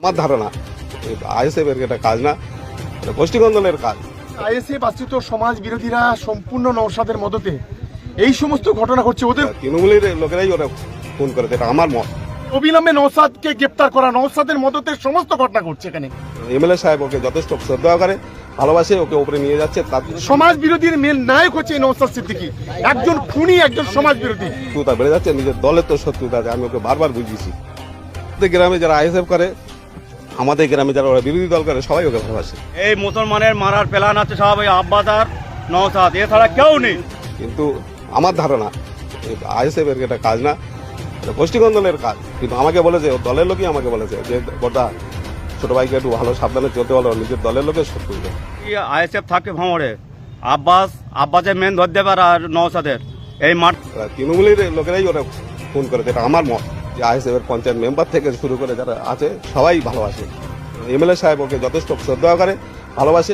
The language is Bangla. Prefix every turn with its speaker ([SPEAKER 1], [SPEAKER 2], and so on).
[SPEAKER 1] আমার ধারণা। আইএসএফ এর এটা কাজ না গোষ্ঠীকন্দলের কাজ।
[SPEAKER 2] আইএসএফ আশ্রিত সমাজ বিরোধীরা সম্পূর্ণ নৌসাদের মদতে এই সমস্ত ঘটনা ঘটছে। ওদের
[SPEAKER 1] তৃণমূলের লোকেরাই ওরা ফোন করে এটা আমার মত।
[SPEAKER 2] অবিলম্বে নৌসাদকে গ্রেপ্তার করা নৌসাদের মদতে সমস্ত ঘটনা ঘটছে এখানে।
[SPEAKER 1] এমএলএ সাহেব ওকে যথেষ্ট শ্রদ্ধা করে ভালোবাসে ওকে উপরে নিয়ে যাচ্ছে তার
[SPEAKER 2] সমাজ বিরোধীর মেন নায়ক হচ্ছে নৌসাদ সিদ্দিকি। একজন খুনি একজন সমাজ বিরোধী।
[SPEAKER 1] শত্রুতা বেড়ে যাচ্ছে নিজের দলের তো শত্রুতা আছে আমি ওকে বারবার বুঝিয়েছি। গ্রামে যারা আইএসএফ করে আমাদের গ্রামে যারা ওরা বিরোধী দল করে সবাই ওকে ভালোবাসে।
[SPEAKER 3] এই মুসলমানের মারার প্ল্যান আছে সব ওই আব্বাস আর নওসাদ এছাড়া কেউ নেই।
[SPEAKER 1] কিন্তু আমার ধারণা আইএসএফ এর এটা কাজ না গোষ্ঠীকন্দলের কাজ। কিন্তু আমাকে বলেছে দলের লোকই আমাকে বলেছে যে বড়দা ছোট ভাইকে একটু ভালো সাবধানে চলতে বলো নিজের দলের লোকের শত্রু
[SPEAKER 3] আইএসএফ থাকে ভাঙড়ে? আব্বাস আব্বাসের মেন ধর দেবার আর নওসাদের। এই মাঠ
[SPEAKER 1] তৃণমূলের লোকেরাই ওরা ফোন করেছে এটা আমার মত। যে আইএসএফ পঞ্চায়েত মেম্বার থেকে শুরু করে যারা আছে, সবাই ভালোবাসে। এমএলএ সাহেব ওকে যথেষ্ট শ্রদ্ধা করে, ভালোবাসে।